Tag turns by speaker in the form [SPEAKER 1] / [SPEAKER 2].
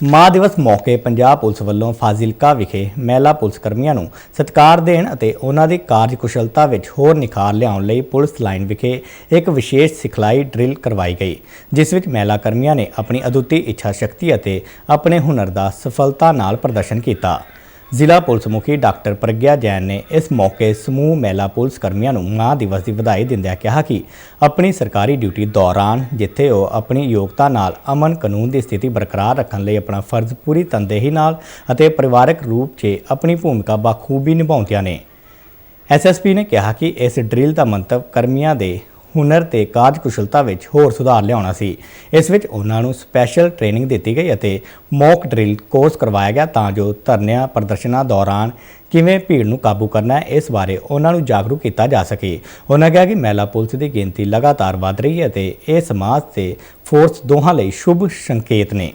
[SPEAKER 1] ਮਾਂ ਦਿਵਸ ਮੌਕੇ ਪੰਜਾਬ ਪੁਲਿਸ ਵੱਲੋਂ ਫਾਜ਼ਿਲਕਾ ਵਿਖੇ ਮਹਿਲਾ ਪੁਲਿਸ ਕਰਮੀਆਂ ਨੂੰ ਸਤਿਕਾਰ ਦੇਣ ਅਤੇ ਉਹਨਾਂ ਦੀ ਕਾਰਜਕੁਸ਼ਲਤਾ ਵਿੱਚ ਹੋਰ ਨਿਖਾਰ ਲਿਆਉਣ ਲਈ ਪੁਲਿਸ ਲਾਈਨ ਵਿਖੇ ਇੱਕ ਵਿਸ਼ੇਸ਼ ਸਿਖਲਾਈ ਡਰਿਲ ਕਰਵਾਈ ਗਈ, ਜਿਸ ਵਿੱਚ ਮਹਿਲਾ ਕਰਮੀਆਂ ਨੇ ਆਪਣੀ ਅਦੁੱਤੀ ਇੱਛਾ ਸ਼ਕਤੀ ਅਤੇ ਆਪਣੇ ਹੁਨਰ ਦਾ ਸਫਲਤਾ ਨਾਲ ਪ੍ਰਦਰਸ਼ਨ ਕੀਤਾ। ਜ਼ਿਲ੍ਹਾ ਪੁਲਿਸ ਮੁਖੀ ਡਾਕਟਰ ਪ੍ਰਗਿਆ ਜੈਨ ਨੇ ਇਸ ਮੌਕੇ ਸਮੂਹ ਮਹਿਲਾ ਪੁਲਿਸ ਕਰਮੀਆਂ ਨੂੰ ਮਾਂ ਦਿਵਸ ਦੀ ਵਧਾਈ ਦਿੰਦਿਆਂ ਕਿਹਾ ਕਿ ਆਪਣੀ ਸਰਕਾਰੀ ਡਿਊਟੀ ਦੌਰਾਨ ਜਿੱਥੇ ਉਹ ਆਪਣੀ ਯੋਗਤਾ ਨਾਲ ਅਮਨ ਕਾਨੂੰਨ ਦੀ ਸਥਿਤੀ ਬਰਕਰਾਰ ਰੱਖਣ ਲਈ ਆਪਣਾ ਫਰਜ਼ ਪੂਰੀ ਤਨਦੇਹੀ ਨਾਲ ਅਤੇ ਪਰਿਵਾਰਕ ਰੂਪ 'ਚ ਆਪਣੀ ਭੂਮਿਕਾ ਬਾਖੂਬੀ ਨਿਭਾਉਂਦੀਆਂ ਨੇ। ਐਸਐਸਪੀ ਨੇ ਕਿਹਾ ਕਿ ਇਸ ਡਰਿਲ ਦਾ ਮੰਤਵ ਕਰਮੀਆਂ ਦੇ ਹੁਨਰ ਤੇ ਕਾਰਜਕੁਸ਼ਲਤਾ ਵਿੱਚ ਹੋਰ ਸੁਧਾਰ ਲਿਆਉਣਾ ਸੀ। ਇਸ ਵਿੱਚ ਉਹਨਾਂ ਨੂੰ ਸਪੈਸ਼ਲ ਟ੍ਰੇਨਿੰਗ ਦਿੱਤੀ ਗਈ ਅਤੇ ਮੌਕ ਡਰਿਲ ਕੋਰਸ ਕਰਵਾਇਆ ਗਿਆ ਤਾਂ ਜੋ ਧਰਨਿਆਂ ਪ੍ਰਦਰਸ਼ਨਾਂ ਦੌਰਾਨ ਕਿਵੇਂ ਭੀੜ ਨੂੰ ਕਾਬੂ ਕਰਨਾ ਹੈ, ਇਸ ਬਾਰੇ ਉਹਨਾਂ ਨੂੰ ਜਾਗਰੂਕ ਕੀਤਾ ਜਾ ਸਕੇ। ਉਹਨਾਂ ਕਿਹਾ ਕਿ ਮਹਿਲਾ ਪੁਲਿਸ ਦੀ ਗਿਣਤੀ ਲਗਾਤਾਰ ਵਧ ਰਹੀ ਹੈ ਅਤੇ ਇਹ ਸਮਾਜ ਤੇ ਫੋਰਸ ਦੋਹਾਂ ਲਈ ਸ਼ੁਭ ਸੰਕੇਤ ਨੇ।